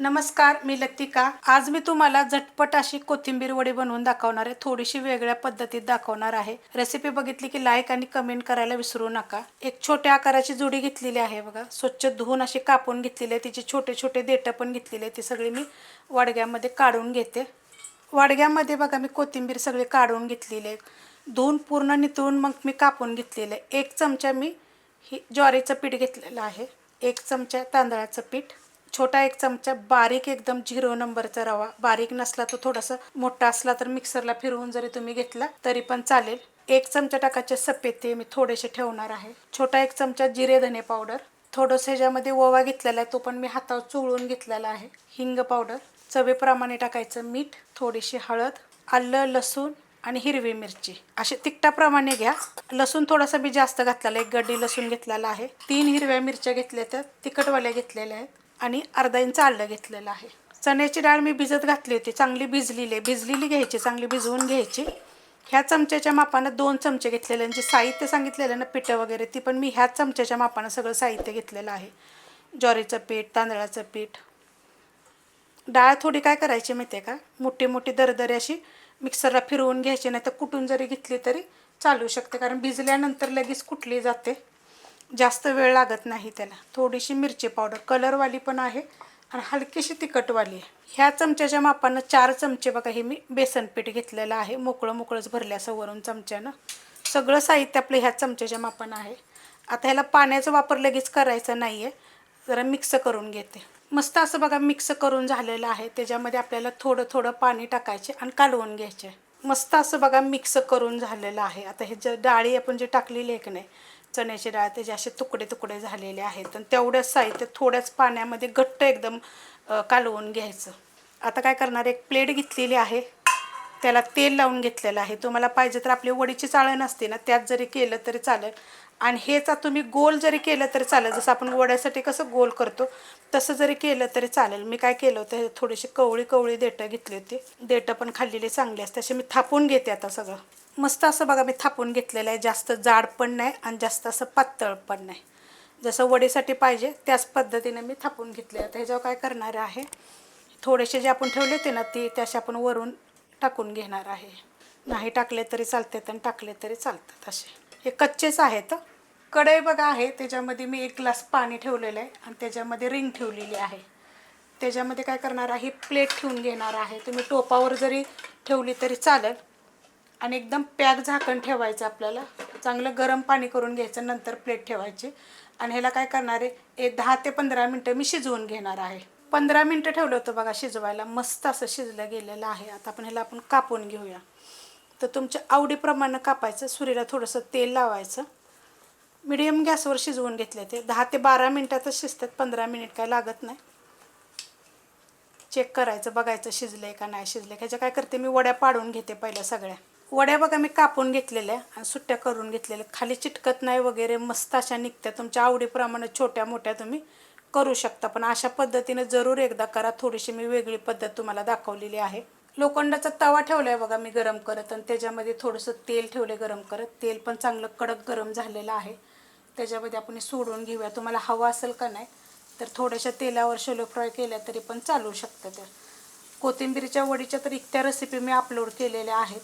नमस्कार मी लतिका. आज मी तुम्हाला झटपट अशी कोथिंबीर वडी बनवून दाखवणार आहे. थोडीशी वेगळ्या पद्धतीत दाखवणार आहे. रेसिपी बघितली की लाईक आणि कमेंट करायला विसरू नका. एक छोट्या आकाराची जुडी घेतलेली आहे बघा. स्वच्छ धुवून अशी कापून घेतलेली आहे. तिचे छोटे छोटे देठं पण घेतलेले आहे ती सगळी मी वाडग्यामध्ये काढून घेते. वाडग्यामध्ये बघा मी कोथिंबीर सगळी काढून घेतलेली आहे. धुवून पूर्ण नितळून मग मी कापून घेतलेलं आहे. एक चमचा मी ही ज्वारीचं पीठ घेतलेलं आहे. एक चमचा तांदळाचं पीठ. छोटा एक चमचा बारीक एकदम झिरो नंबरचा रवा. बारीक नसला तर थोडासा मोठा असला तर मिक्सरला फिरवून जरी तुम्ही घेतला तरी पण चालेल. एक चमचा टाकायचे सफेद मी थोडेसे ठेवणार आहे. छोटा एक चमचा जिरे धने पावडर थोडंसं ह्याच्यामध्ये ओवा घेतलेला आहे तो पण मी हातावर चोळून घेतलेला आहे. हिंग पावडर चवेप्रमाणे टाकायचं मीठ थोडीशी हळद आलं लसूण आणि हिरवी मिरची. असे तिखटाप्रमाणे घ्या. लसूण थोडासा मी जास्त घातलेला एक गड्डी लसूण घेतलेला आहे. तीन हिरव्या मिरच्या घेतल्या त्या तिखटवाल्या घेतलेल्या आहेत. आणि अर्धा इंच आलं घेतलेलं आहे. चण्याची डाळ मी भिजत घातली होती. चांगली भिजलेली आहे. भिजलेली घ्यायची चांगली भिजवून घ्यायची. ह्या चमच्याच्या मापानं दोन चमचे घेतलेले आणि जे साहित्य सांगितलेलं ना पिठं वगैरे ती पण मी ह्याच चमच्याच्या मापानं सगळं साहित्य घेतलेलं आहे. ज्वारीचं पीठ तांदळाचं पीठ. डाळ थोडी काय करायची माहिती आहे का? मोठी मोठी दरदरी अशी मिक्सरला फिरवून घ्यायची नाही तर कुटून जरी घेतली तरी चालू शकते. कारण भिजल्यानंतर लगेच कुटली जाते. जास्त वेळ लागत नाही त्याला. थोडीशी मिरची पावडर. कलरवाली पण आहे आणि हलकीशी तिखटवाली आहे. ह्या चमच्याच्या मापानं चार चमचे बघा हे मी बेसन पीठ घेतलेलं आहे. मोकळं मोकळंच भरलं असं वरून चमच्यानं. सगळं साहित्य आपलं ह्या चमच्याच्या मापानं आहे. आता ह्याला पाण्याचा वापर लगेच करायचा नाही आहे जरा मिक्स करून घेते. मस्त असं बघा मिक्स करून झालेलं आहे. त्याच्यामध्ये आपल्याला थोडं थोडं पाणी टाकायचे आणि कालवून घ्यायचे. मस्त असं बघा मिक्स करून झालेलं आहे. आता हे जे डाळी आपण जे टाकलेली आहे की नाही चण्याची डाळ त्याचे असे तुकडे तुकडे झालेले आहेत. आणि तेवढ्याच साहित्य थोड्याच पाण्यामध्ये घट्ट एकदम कालवून घ्यायचं. आता काय करणार एक प्लेट घेतलेली आहे. त्याला तेल लावून घेतलेलं आहे. तुम्हाला पाहिजे तर आपली वडीची चाळण असते ना त्यात जरी केलं तरी चालेल. आणि हेचा तुम्ही गोल जरी केलं तरी चालेल. जसं आपण वड्यासाठी कसं गोल करतो तसं जरी केलं तरी चालेल. मी काय केलं होतं थोडीशी कवळी कवळी देटं घेतली होती. देटं पण खाल्लेली चांगली असते. असे मी थापून घेते आता सगळं. मस्त असं बघा मी थापून घेतलेलं आहे. जास्त जाड पण नाही आणि जास्त असं पातळ पण नाही. जसं वडीसाठी पाहिजे त्याच पद्धतीने मी थापून घेतले आता ह्याच्यावर काय करणार आहे? थोडेसे जे आपण ठेवले होते ना ती त्याचे आपण वरून टाकून घेणार आहे. नाही टाकले तरी चालतात आणि टाकले तरी चालतात असे. हे कच्चेच आहेत. कढई बघा आहे त्याच्यामध्ये मी एक ग्लास पाणी ठेवलेलं आहे आणि त्याच्यामध्ये रिंग ठेवलेली आहे. त्याच्यामध्ये काय करणार आहे? प्लेट ठेवून घेणार आहे. तुम्ही टोपावर जरी ठेवली तरी चालेल आणि एकदम पॅक झाकण ठेवायचं आपल्याला. चांगलं गरम पाणी करून घ्यायचं नंतर प्लेट ठेवायची. आणि ह्याला काय करणार आहे एक दहा ते पंधरा मिनटं मी शिजवून घेणार आहे. पंधरा मिनटं ठेवलं होतं बघा शिजवायला मस्त असं शिजलं गेलेलं आहे. आता आपण ह्याला आपण कापून घेऊया. तर तुमच्या आवडीप्रमाणे कापायचं सुरीला थोडंसं तेल लावायचं. मिडियम गॅसवर शिजवून घेतले ते. दहा ते बारा मिनटातच शिजतात पंधरा मिनिट काय लागत नाही. चेक करायचं बघायचं शिजलंय का नाही शिजले ह्याच्या काय करते मी वड्या पाडून घेते पहिल्या सगळ्या. वड्या बघा मी कापून घेतलेल्या आणि सुट्ट्या करून घेतलेल्या. खाली चिटकत नाही वगैरे मस्त अशा निघत्या. तुमच्या आवडीप्रमाणे छोट्या मोठ्या तुम्ही करू शकता. पण अशा पद्धतीने जरूर एकदा करा. थोडीशी मी वेगळी पद्धत तुम्हाला दाखवलेली आहे. लोखंडाचा तवा ठेवला आहे बघा मी गरम करत आणि त्याच्यामध्ये थोडंसं तेल ठेवले गरम करत. तेल पण चांगलं कडक गरम झालेलं आहे. त्याच्यामध्ये आपण सोडून घेऊया. तुम्हाला हवं असेल का नाही तर थोड्याशा तेलावर शेलो फ्राय केल्या तरी पण चालू शकतं तर कोथिंबीरच्या वडीच्या तर इतक्या रेसिपी मी अपलोड केलेल्या आहेत.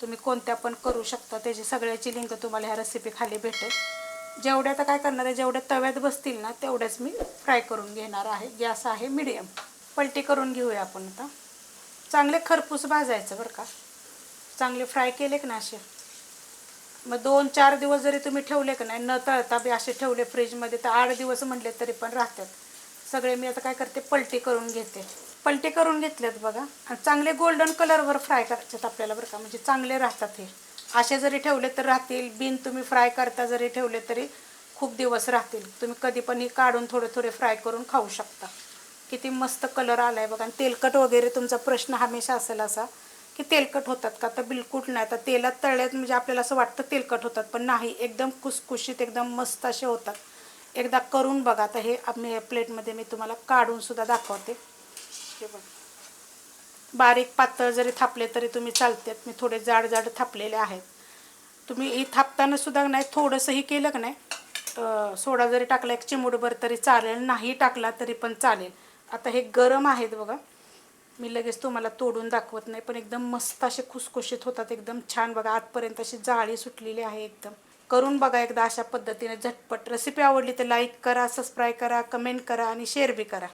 तुम्ही कोणत्या पण करू शकता. त्याची सगळ्याची लिंक तुम्हाला ह्या रेसिपी खाली भेटेल. जेवढ्या आता काय करणार आहे जेवढ्या तव्यात बसतील ना तेवढ्याच मी फ्राय करून घेणार आहे. गॅस आहे मिडियम पलटी करून घेऊया आपण आता. चांगले खरपूस भाजायचं बरं का. चांगले फ्राय केले का ना असे. मग दोन चार दिवस जरी तुम्ही ठेवले का नाही न तळता बी असे ठेवले फ्रीजमध्ये तर आठ दिवस म्हटले तरी पण राहतात. सगळे मी आता काय करते पलटी करून घेते. पलटी करून घेतलेत बघा. आणि चांगले गोल्डन कलरवर फ्राय करायच्यात आपल्याला बरं का. म्हणजे चांगले राहतात हे. असे जरी ठेवले तर राहतील. बिन तुम्ही फ्राय करता जरी ठेवले तरी खूप दिवस राहतील. तुम्ही कधी पण हे काढून थोडे थोडे फ्राय करून खाऊ शकता. किती मस्त कलर आला आहे बघा. आणि तेलकट वगैरे तुमचा प्रश्न हमेशा असेल असा की तेलकट होतात का? तर बिलकुल नाही. तर तेलात तळल्यात म्हणजे आपल्याला असं वाटतं तेलकट होतात पण नाही. एकदम कुसकुशीत एकदम मस्त असे होतात. एकदा करून बघा. आता हे मी या प्लेटमध्ये मी तुम्हाला काढून सुद्धा दाखवते. हे बघा. बारीक पातळ जरी थापले तरी तुम्ही चालतात. मी थोडे जाड जाड थापलेले आहेत. तुम्ही ही थापताना सुद्धा नाही थोडंसंही केलं का नाही सोडा जरी टाकला एक चिमुडभर तरी चालेल. नाही टाकला तरी पण चालेल. आता हे गरम आहेत बघा. मी लगेच तुम्हाला तोडून दाखवत नाही पण एकदम मस्त असे खुसखुशीत होतात. एकदम छान बघा. आतपर्यंत अशी जाळी सुटलेली आहे एकदम. करून बघा एकदा अशा पद्धतीने झटपट रेसिपी आवडली तर लाईक करा सबस्क्राईब करा कमेंट करा आणि शेअर बी करा.